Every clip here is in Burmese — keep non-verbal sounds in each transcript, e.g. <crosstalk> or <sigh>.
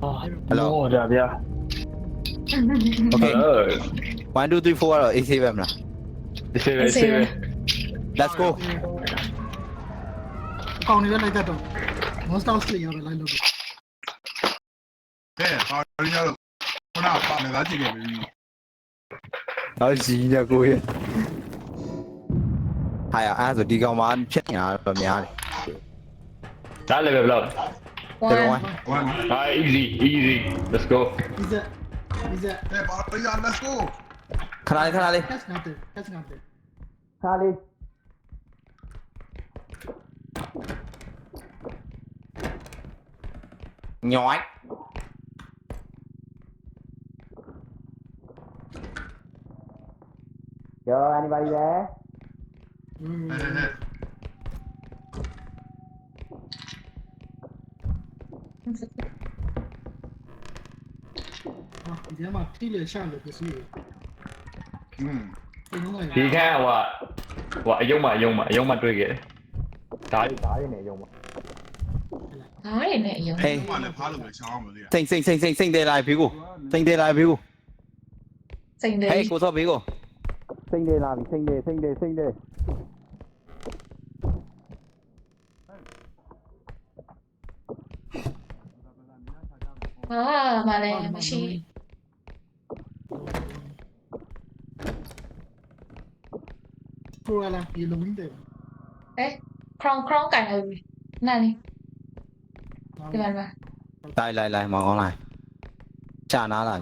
Hello. Lord, <laughs> yeah. Okay. Hello. One, two, three, four. Receive him. Receive, receive. Let's go. कौन इधर लेता तो most house ले यार लाइन लोग nào और यार बना पाने लाजी के भी और जीना hay à, à यार đi तो डी का मान चेंज यार तो यार डाल ले blog One. one. One. Alright, easy, easy. Let's go. He's up. He's up. Hey, bottom yard, let's go. Kanali, Kanali. Catch That's Catch counter. Kanali. Nhói. Yo, anybody there? Mm. ထဲမှာထိလေရှာလို့ပစ္စည်းတွေอืมဒီလုံးလိုက်ဒီခန်းဟိုဟိုအယုံမအယုံမအယုံမတွေ့ခဲ့ဒါဒါရင်းနေအယုံမဒါတွေနဲ့အယုံ Hey ဘာလဲဖားလို့ပဲချောင်းမလို့လေစိမ့်စိမ့်စိမ့်စိမ့်စိမ့်တယ်လာပြီကိုစိမ့်တယ်လာပြီကိုစိန်တယ်ဟေးကိုစောပြီကိုစိမ့်တယ်လာပြီစိမ့်တယ်စိမ့်တယ်စိမ့်တယ်ဟာမလည်းမရှိ Voilà, il y a le window. Eh, krong krong cả ở này. Đi vào vào. Lại lại lại, mở con này. Chà nó lại.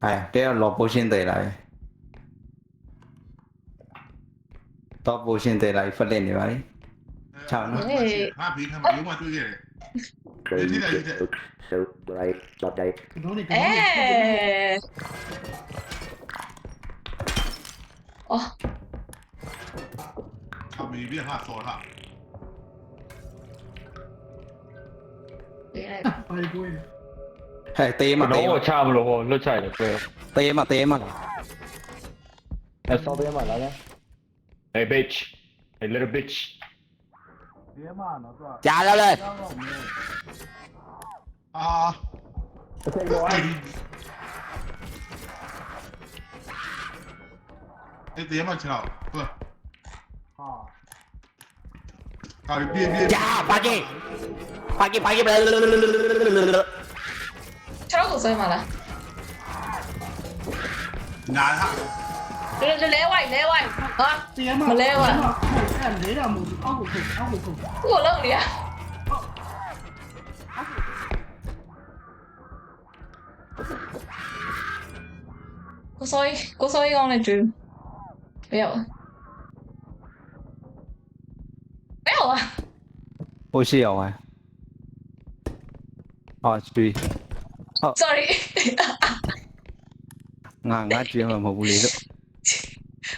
哎，这样老百姓得来。top potion thì lại phân lên để vậy chào nó hoa bị thằng yếu mà tôi kìa Crazy joke, so bright, love day. Ê! Ồ! Thằng bị biết hoa sổ hả? Hey, tê mà tê mà. Chà mà lô, lô chạy được về. Tê mà tê mà. Sao tê mà lại? Hey bitch. Hey little bitch. Sì, mano, dai. Ciao, Ah. E diye maçın al. Bu. Abi bir bir. Ya pagi. Pagi pagi. Çabuk uzayma lan. Nah. anh leo anh hả? Mà leo à đấy là một ông của cục ông của cục của lợn đi à cô soi cô soi con này trừ béo béo à? Hồi xỉu à? Họ truy sorry. Ngà ngã chuyện mà một lý đó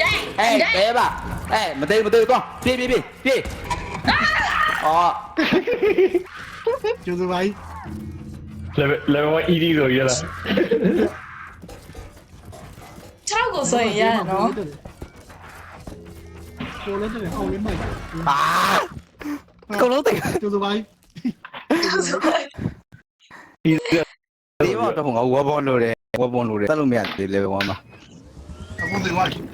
နော်ပြေးနော်ပြေးပြေးပြေးပြေးပြေးဝေးအန်ဒဲအေးအန်ဒဲတဲပါအေးမသေးမသေးတော့ပြေးပြေးပြေးပြေးအော်ကျိုးစပိုင်း level level 1 ED ဆိုရလားခြေကိုဆွဲရရနော် ကိုလည်းတယ်အောင်လေးမိုက်အာကုန်လုံးတိတ်ကျိုးစပိုင်း easy ဒီဘောတော့ငါဝဘောလို့တယ်ဝဘောလို့တယ်တက်လို့မရသေးလေဘောမှာ အခုဒီဝိုင်းအကုန်သေး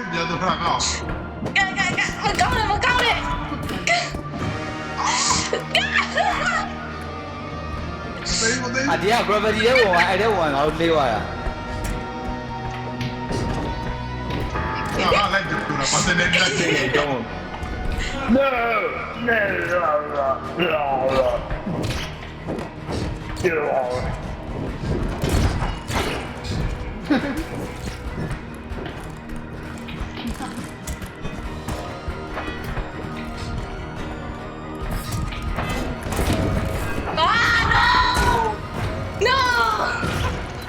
Ah, I got him, I got him! Ah, yeah, bro, but he didn't want, I ah. didn't want, no, no, no, no, no, no,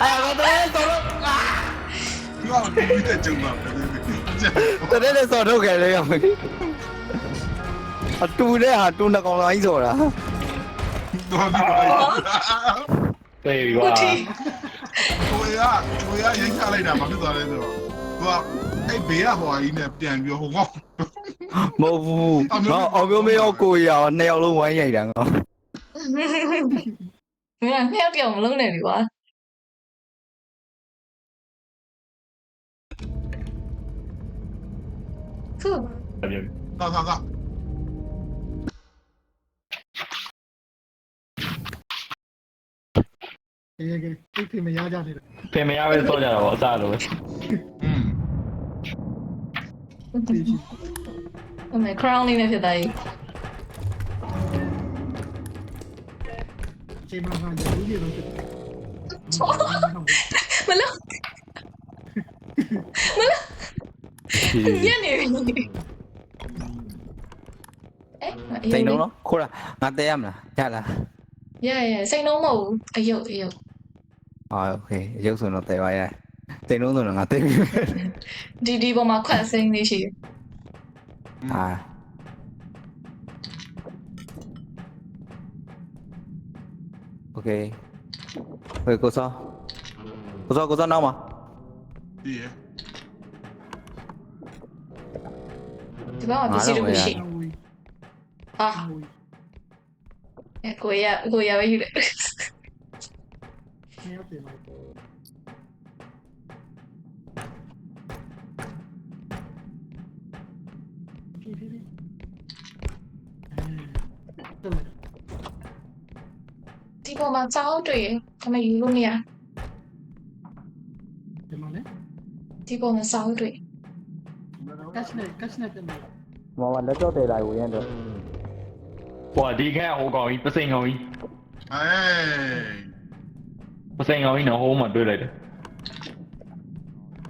အဲ့တော့တဲ့ဆော်တော့အာသူကဘူးတဲ့ကြုံပါတဲ့တဲ့ဆော်ထုတ်ခဲ့လေရမယ်အတူတဲ့ဟာတူနှကောင်လာကြီးဆိုတာတော်ပြီတေးပါကိုရကိုရရင်ချလိုက်တာမဖြစ်သွားလဲဆိုတော့သူကအဲ့ဘေးကဟိုအကြီးနဲ့ပြန်ပြောဟိုကောမဟုတ်ဘူးဟောအော်ပြောမေရောကိုရနှစ်ယောက်လုံးဝိုင်းရိုက်တာကောဘယ်ကနှစ်ယောက်ကြောင်မလုံးနဲ့လေကွာ 去。干干干。给给给，对面没亚加力了。对面压亚力做掉了，我杀了我。嗯。我靠，Crownine 真的太。哈哈哈哈！没啦。哈哈！没啦。 တော့ဖြစ်တယ် မလို့မလို့ညနေပြီအဲ စိန်လုံးနော်ခိုးတာငါတဲရမလားရလား ရရစိတ်လုံးမဟုတ်ဘူးအယုတ်အယုတ် ဟာโอเคရုပ်ဆိုတော့တဲပါရဲ့စိန်လုံးဆိုတော့ငါတဲပြီ ဒီဒီပေါ်မှာခွတ်စိမ့်လေးရှိတယ် ဟာโอเคဝေကိုစောကိုစောကိုစောနောက်မှာ ဒီရ ဒီဘက်မှာပစ္စည်းတစ်ခုရှိဟိုဝီဟာဟိုဝီအဲကိုရကိုရပဲယူတယ်နေရာပြင်ပါဖြည်းဖြည်းဖြည်းအဲတော့ဒီပေါ်မှာကြောက်တွေ့ရင်ခမယူလို့မရဒီမှာလေဒီပေါ်မှာစောက်တွေ့ ကတ်နဲ့ကတ်နဲ့ပြန်ပါမောင်ကလက်တော့တဲလာကိုရန်တော့ဟိုဒီခက်ဟိုကောင်ကြီးပစိန်ကောင်ကြီးအေးပစိန်ကောင်ကြီးနော်ဟိုမှာတွေ့လိုက်တယ်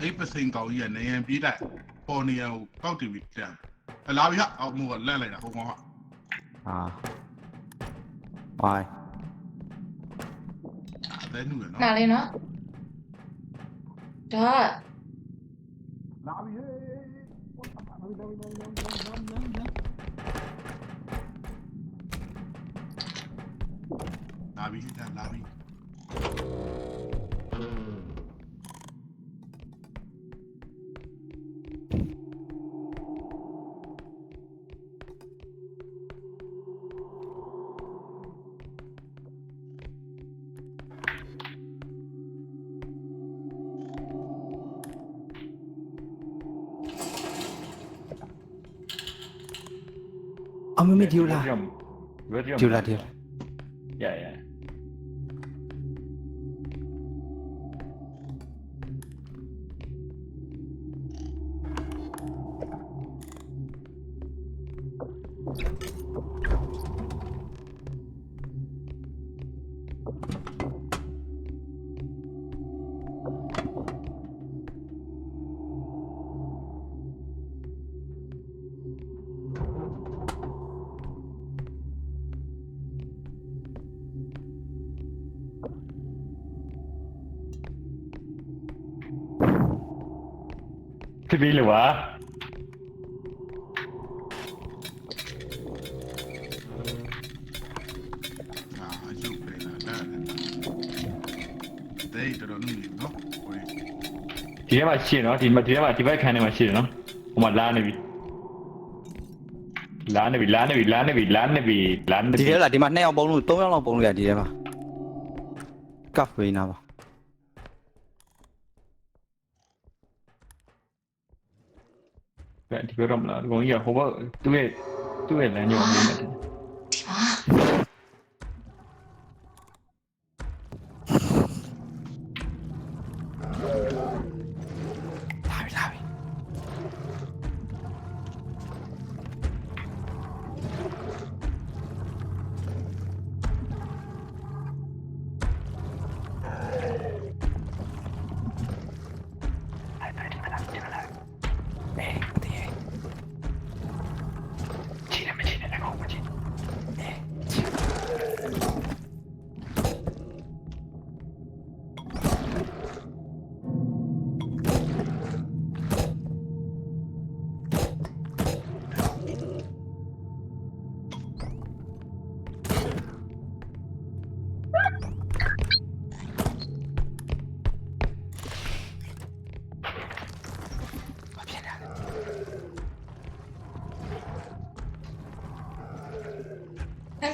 အဲ့ပစိန်ကောင်ကြီးကနေရင်ပြေးလိုက်ပေါ်နေရကိုကောက်တီပြီးတန်အလားပြီဟာအောက်မို့ကလက်လိုက်တာဟိုကောင်ကဟာဝိုင်းအသေးနူရနော်နားလေးနော်ဒါကလာပြီဟေး Abi lan lan lan lan lan lan. Abi gider abi. Medulla. Medulla, Medulla. Yeah, yeah. လာပြီလာလာပြီ အမမေဒီလာ ဝက်ဒီ ဒီလာဒီလာ ရရ တပီးလို့ပါ အာရုပ်ပဲလာလာတဲ့တော်နူနော်ဟို ဒီထဲမှာရှင်းနော်ဒီမှာဒီထဲမှာဒီဘက်ခန်းထဲမှာရှင်းနော်ဟိုမှာလာနေပြီလာနေပြီလာနေပြီလာနေပြီလာနေပြီလာနေ ဒီ ပြီ ထဲလာဒီမှာ2ယောက်ပုံလို့3ယောက်လောက်ပုံလို့ရဒီထဲမှာကပ်ဝေးနာပါ ဒီဘက်တော့မလားဒီကောင်ကြီးကဟိုဘက်သူ့ရဲ့သူ့ရဲ့လမ်းကြောင်းမျိုးနဲ့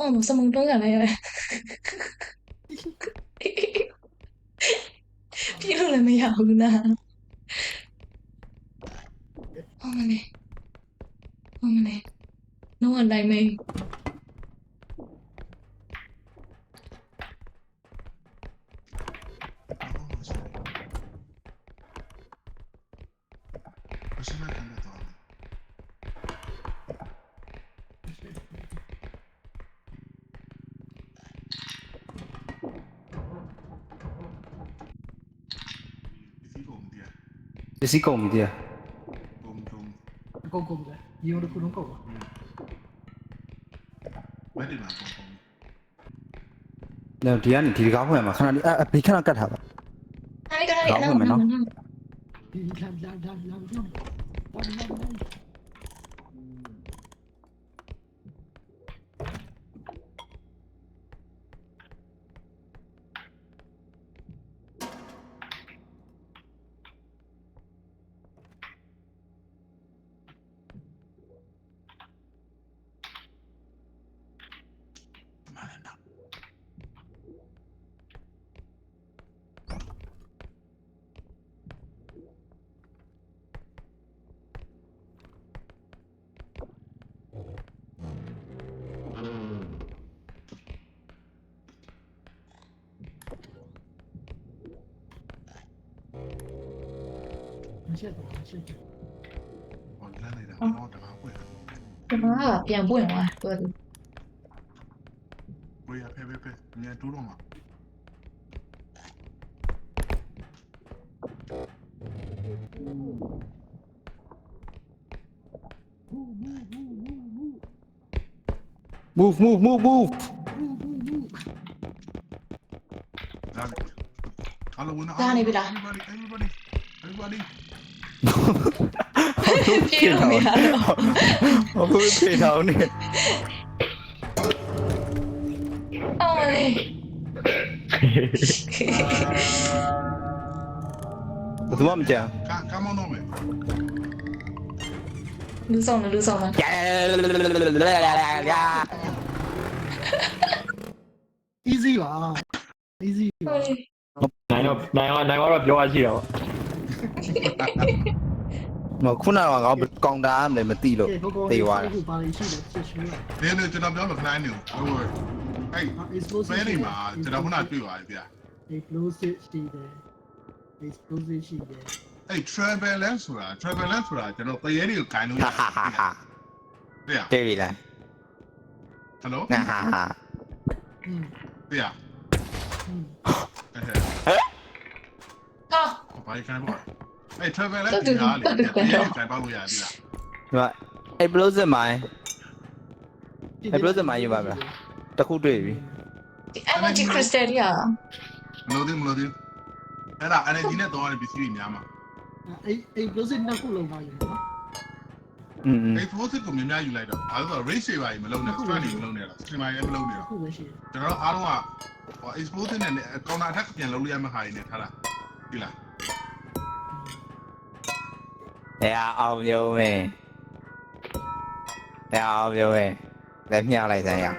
어머 멍멍동이잖아 요. 피로는 왜 야구 나. 어머 네. 어머 네. 너가 나이 메. 무슨 말 건데 너? စ္စည်းကုန်ပြီတည်းကောင်ကောင်ကုန်ကုန်ပဲရေုံတစ်ခုလုံးကုန်ပါဘယ်ဒီမှာကောင်ကောင်တော့ဒီကနေဒီတကားဖွင့်ရမှာခဏလေးအဘေးခဏကတ်ထားပါအားလေးကလေးအနောက်နောက်နောက်ဒီလမ်းလမ်းလမ်းလမ်းလမ်းလမ်းလ 现在的环境。我在那里，我干嘛会？干嘛？变不用了，对。不要，呸呸呸！你猪肉吗？Move, move, move, move. Dale. Hello, buenas. Dale, mira. Everybody, everybody, everybody. 필요미하러 어, 그렇게 나오네. 어머니. 도망자. 가, 까모노메. 루성아, 루성아. easy 啦，easy 啦。你有你有你有得表下先啊！ မခုနကငါကောင်တာမလဲမသိလို့ ကဲကိုကို တေးသွားတာ ကိုပါလိရှိတယ်ဆက်ရှိရ နင်းနေကျွန်တော်ပြောလို့ခဏနေဟိုအဲ့ explosive ဘယ်နေမှာကျွန်တော်ခုနတွေ့ပါတယ်ဗျာ explosive ရှိတယ် explosive ရှိတယ် အဲ့ traveler ဆိုတာ traveler ဆိုတာကျွန်တော်တရေတွေကိုဂိုင်းလို့ရ ဟာဟာဟာဟာ တဲ့ တဲ့ပြီလား ဟယ်လို ဟာဟာဟာ อืม တဲ့ อืม အဲ့ ဟာ ဘာကြီးခိုင်းပေါ့ အဲ travel လည်းဒီနားလေတိုင်ပေါက်လို့ရပြီလားဒီမှာ explosive mine explosive mine ယူပါဗျာတစ်ခုတွေ့ပြီ energy crystal ရမလို့ဒီမလို့ဒီအဲ့ဒါ energy နဲ့တော့ရပစ္စည်းတွေများမှာအဲ့အဲ့ explosive နှစ်ခုလုံးပါယူနော်อืมအဲ့ explosive ကိုများများယူလိုက်တော့ဘာလို့ဆိုတော့ race တွေပါကြီးမလုံးနဲ့ strike တွေမလုံးနဲ့လား streamer လည်းမလုံးနဲ့လားခုပဲရှိတယ်ကျွန်တော်အားလုံးက explosive နဲ့ counter attack ပြန်လုပ်လို့ရမယ့်ဟာတွေနဲ့ထားတာဒီလား အဲအောင်ပြုံးမယ်။အဲအောင်ပြုံးမယ်။လက်မြှလိုက်စမ်းရအောင်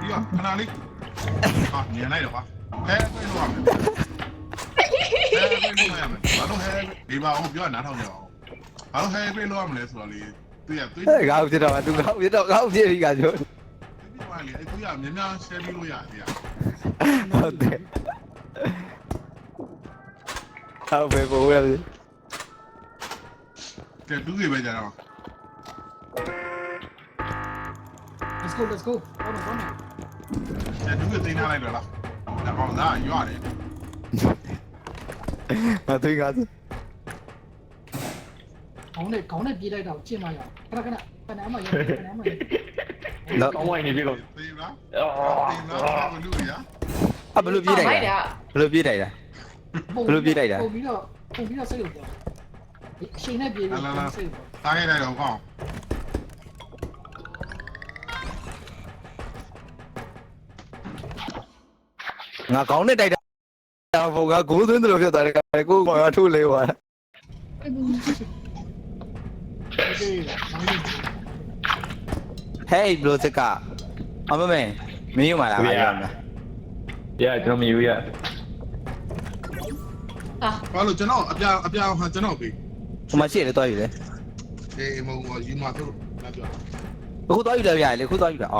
ဒီကခဏလေးဟာညံလိုက်တော့ကွာဟဲပြေးလို့ရမယ်ဟဲပြေးလို့ရမယ်ဘာလို့ဟဲဒီပါအောင်ပြောနားထောင်ကြအောင်ဘာလို့ဟဲပြေးလို့ရမလဲဆိုတော့လေသူရသူ။အဲငါ့ကိုပြတော့သူငါ့ကိုပြတော့ငါ့ကိုပြပြီးကပြောပြပါလေအဲ့သူရများများ share ပြီးလို့ရတယ်။ဟုတ်တယ်။ ဟုတ်ပဲပို့ရပြီကဲတူးစီပဲကြတော့ let's go let's go ဟောတော့တော့ကဲတူးစီသိမ်းထားလိုက်တော့လားဒါကောင်သားရွရတယ်။ငါသိငါသိခေါင်းနဲ့ခေါင်းနဲ့ပြေးလိုက်တော့ကျင့်မရအောင်ခဏခဏခဏမှရခဏမှရတော့ကောင်းဝိုင်းနေပြီလို့သိလားအော်သိလားဘလူရအဘလို့ပြေးလိုက်တာဘလို့ပြေးလိုက်တာ ပုံပြီးတော့ပုံပြီးတော့စိတ်လို့ပြောအချိန်နဲ့ပြေးပြီးစိတ်လို့တားခဲ့လိုက်တော့ကောင်းငါခေါင်းနဲ့တိုက်တာတော့ဘုံကဂိုးသွင်းတယ်လို့ဖြစ်သွားတယ်ကိုကောင်ကထုတ်လေသွားပြေးတာမေးဟေးဘလို့စကအမမေမင်းယူမလားမယူမလားရကျွန်တော်မယူရ ဘာလို့ကျွန်တော်အပြာအပြာဟာကျွန်တော်ပြီဟိုမှာရှိတယ်တော့ယူလေအေးမဟုတ်ဘူးယူမှာတို့လာပြောအခုတော့ယူတယ်ပြရလေအခုတော့ယူတယ်ဩ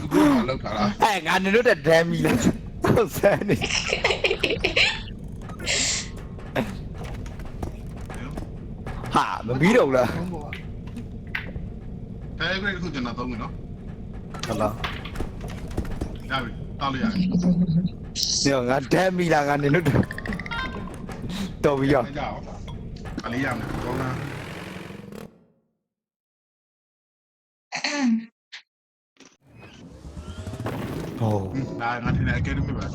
ဒီကလောက်တာလားအဲငါနေလို့တဲ့ဒမ်မီလားဟုတ်စမ်းနေဟာမပြီးတော့ဘူးလားဘုံပေါ်အဲဂရိတ်ခုကျွန်တော်သုံးမယ်နော်ဟုတ်လားရပြီတောက်လိုက်ရတယ်ညငါဒမ်မီလားငါနေလို့တော်ပြီရောမကြောက်အလေးရမယ်ကောင်းလားဟိုဒါငါထင်တ Đâu bây giờ? Quản lý dòng con Ồ. Đây, nó thế này kia đúng rồi.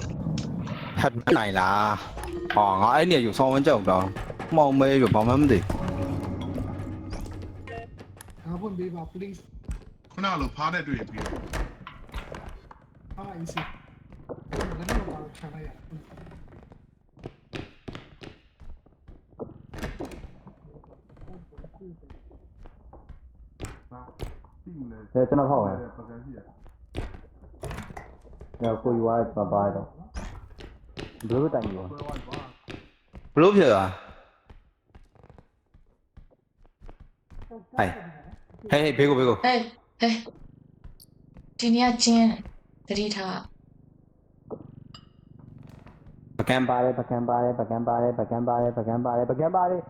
Hết cái này là Ờ, ngõ ấy nhiều dù xong vẫn chồng đó. Mau mê rồi bóng lắm đi. Carbon bị vào please. Con nào lục phá đây tụi em. Ah, easy. Lần nào vào chana ya. က်ရအဲကျွန်တော်ဟောက်မယ်ပကံရှိရညကိုယူရကျွန်တော်ပါတော့ဘလို့တိုင်ယူဘလို့ဖြစ်သွားဟိုင်ဟေးဟေးဘေကိုဘေကိုဟဲ့ဟဲ့ဒီနေ့ကကျင်းသတိထားပကံပါတယ်ပကံပါတယ်ပကံပါတယ်ပကံပါတယ်ပကံပါတယ်ပကံပါတယ်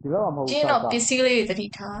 ဒီဘက်မှာမဟုတ်ကျင်းတော့ပစ္စည်းလေးတွေသတိထား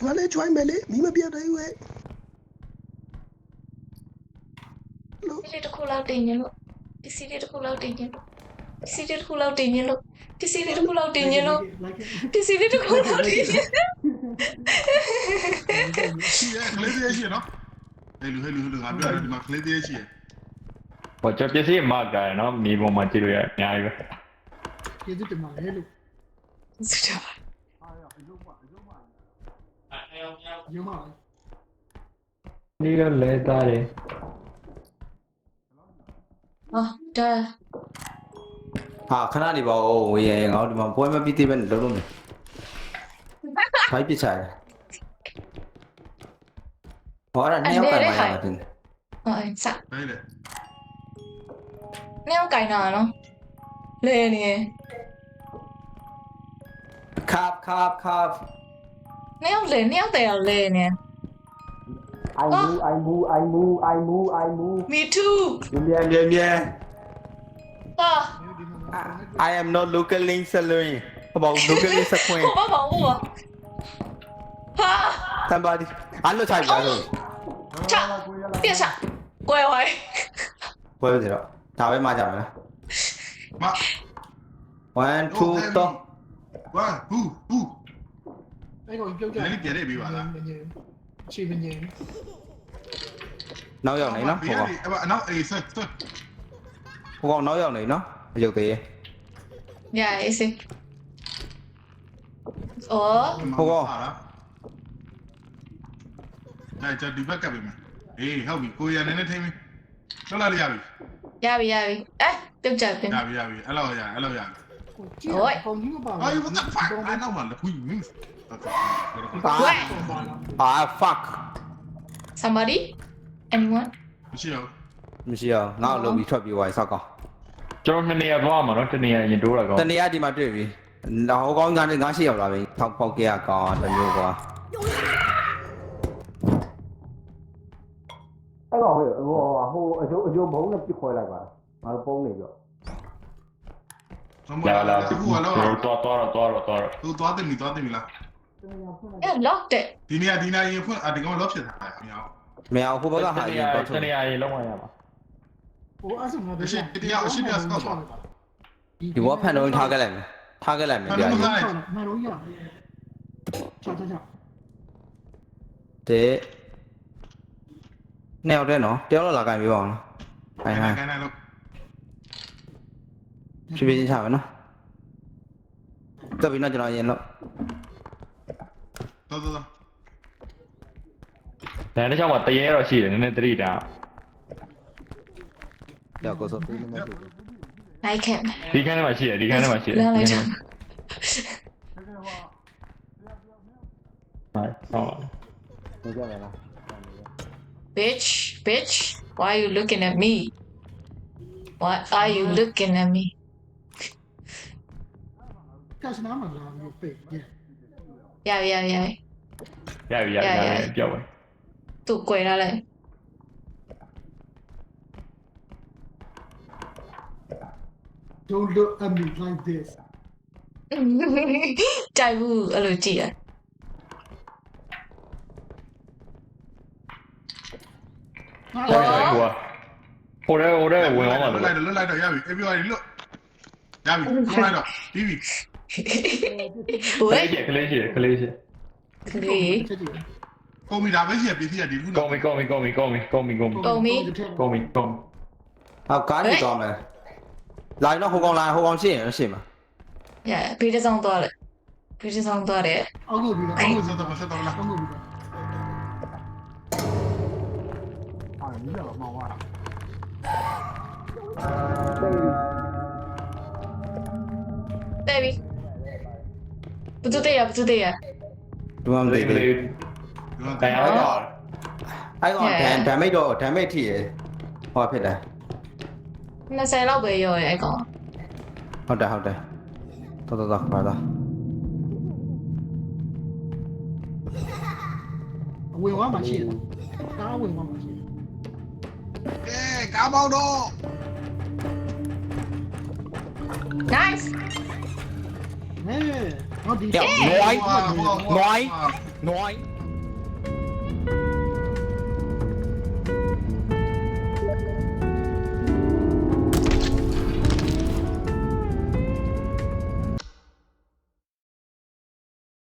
င်းသွားမယ်နောက်မှာပါနော်ဟိုင်လေအော်တော့ပဲဟောဝီစီဝီစီ we see ဟေးမီးဖိုးဆုံးနေကြလားဟေးငါလည်း join မယ်လေမီးမပြတ်သေးဘူးဟဲ့ပစ္စည်းလေးတစ်ခုလောက်တင်ရင်လို့ပစ္စည်းလေးတစ်ခုလောက်တင်ရင်လို့ပစ္စည်းလေးတစ်ခုလောက်တင်ရင်လို့ပစ္စည်းလေးတစ်ခုလောက်တင်ရင်လို့ပစ္စည်းလေးတစ်ခုလောက်တင်ရင်ရှိရခလေးသေးရှိရနော်ဟဲ့လူဟဲ့လူဟဲ့လူငါပြောတယ်ဒီမှာခလေးသေးရှိရဟောကျွန်ပစ္စည်းမကရနော်မြေပေါ်မှာကြည့်လို့ရအများကြီးပဲကျေးဇူးတင်ပါတယ်လို့စတာပါ ရုံးပါဒီကလဲသားတယ်ဟာဒါဟာခဏနေပါဦးဝေးရငါတို့ဒီမှာပွဲမပြီးသေးပဲလုံးလုံးနေဖိုက်ပစ်ချတယ်ဟောအဲ့ဒါနှစ်ယောက်ကင်ပါရမှာတင်ဟောစဟဲ့လေနှစ်ယောက်ကင်တာနော်လဲနေခပ်ခပ်ခပ်နှစ်ယောက်လဲနှစ်ယောက် Néole, néole, nè I oh. move, I move, I move, I move, I. Me too. Yeah, yeah, yeah. Ah. I, am not local link salary. About local <laughs> link salary. Không bao bảo ủa. Ha. Somebody. Anh lo chạy rồi. Chạy. Tiền sạc. Quay quay. Quay gì đó. Tao với ma chạm rồi. Ma. One, two, three. One, two, two. အဲ့ကောင်ပြုတ်ကြ လည်းပြည့်တယ်ပြီပါလား ချေမငြိမ် နောက်ရောက်နေနော် ဘေး ဟို ကနေအဲ့အနောက်အေးဆက်ဆက် ဟိုကောင်နောက်ရောက်နေနော်မရုပ်သေးရဲ့ ရအေးစေအော် အဲ့ကျဒီဘက်ကပ်ပြီမအေးဟုတ်ပြီကိုရနည်းနည်းထိမ့်ပြီလောက်လာရပြီ ရပြီရပြီအဲပြုတ်ကြပြန် ရပြီရပြီအဲ့လောက်ရအဲ့လောက်ရ ကောင်ကြီးမပါ အာ you what the fuck အဲ့နောက်မှာလက် ခွေးမင်းအာအာ fuck somebody anyone မရှိတော့မရှိအောင်ငါ့ကိုလုံးပြီးထွက်ပြီးသွားပြီစောက်ကောင်ကျွန်တော်နှစ်နေရာသွားမှာနော်တစ်နေရာရင်တိုးတာကောတနေ့ကဒီမှာတွေ့ပြီဟိုကောင်ကလည်းငါရှိရောက်လာပြီဖောက်ဖောက်ကြရကောင်တမျိုးကွာအဲ့တော့ဟိုဟိုဟိုအကျိုးအကျိုးဘုံနဲ့ပြစ်ခွဲလိုက်ပါငါတို့ပုံးနေကြောလာလာသူကျွန်ကလောတော်သွားသွားတော့သွားတော့သွားတော့သူသွားတယ်မီသွားတယ်မီလား အဲ lock တဲ့ဒီနေရာဒီနေရာရင်ဖွင့်အဒီကောင်လော့ဖြစ်တာမရဘူးမရဟိုဘက်ကဟာရင်တော့တထုတ်နေရာရင်လုံးဝရမှာဟိုအဲ့ဆိုငါဒီဘောဖန်တော့ထားခဲ့လိုက်မယ်ထားခဲ့လိုက်မယ်ကြာကြီးမှန်လို့ရချာချာချာတဲ့နှစ်ယောက်တည်းနော်တယောက်တော့လာကြိုင်ပြပါအောင်နော်ခိုင်းခိုင်းခိုင်းလိုက်လို့ဖြည်းဖြည်းချင်းချမယ်နော်တက်ပြီနော်ကျွန်တော်ရင်လို့တော် 走走走。来，那像我爹了，写的那这里的，两个手臂那么多。I can 离开那把写，离开那把写。亮来着。哎，上了。没叫人了。Bitch, bitch, why are you looking at me? Why are you looking at me? 干什么嘛？浪费劲。Yeah, yeah, yeah. ရပြီရပြီရပြီရပြီရပြီရပြီပြောက်ပဲသူ့ကွယ်ထားလိုက် don't look at me like this ကြိုက်ဘူးအဲ့လိုကြည့်ရဟာဟိုဟိုရဲဟိုရဲဝင်သွားမှာလွတ်လိုက်တော့လွတ်လိုက်တော့ရပြီ everybody လွတ်ရပြီလွတ်လိုက်တော့ပြီးပြီဝဲကလေးကြီးကလေးကြီးကလေးကြီးကလေးချ က်ကြည့်ကွန်ပျူတာပဲရှိရပစ္စည်းရဒီခုကောင်းပြီကောင်းပြီကောင်းပြီကောင်းပြီကောင်းပြီကောင်းပြီကုန်ပြီကောင်းပြီကောင်းဟောကားနေသွားမယ်လာရင်တော့ဟိုကောင်လာဟိုကောင်ရှိရင်ရှိမှာရဘေးတစ်ဆောင်သွားလိုက်ဘေးတစ်ဆောင်သွားတယ်အောက်ကိုပြီးတော့အောက်ကိုဆက်တော့ဆက်တော့လားအောက်ကိုပြီးတော့အာမင်းတော့မောင်ဝါတဲ့ပြီဘသူတဲ့ရဘသူတဲ့ရ ဒီမှာမသိလေးဘူးလေးတန်ရအဲ့တော့ကောင်အဲ့ကောင်ဒန်ဒမ်မိတ်တော့ဒမ်မိတ်ထိရဟောဖြစ်တယ်20လောက်ပဲရောရဲအဲ့ကောင်ဟုတ်တယ်ဟုတ်တယ်တော်တော်တော်ပါတော့ဝင်သွားမှရှိတယ်ကားဝင်သွားမှရှိတယ်ကဲကားပေါက်တော့ nice ဟဲ့ เดี๋ยวน้อย น้อย น้อย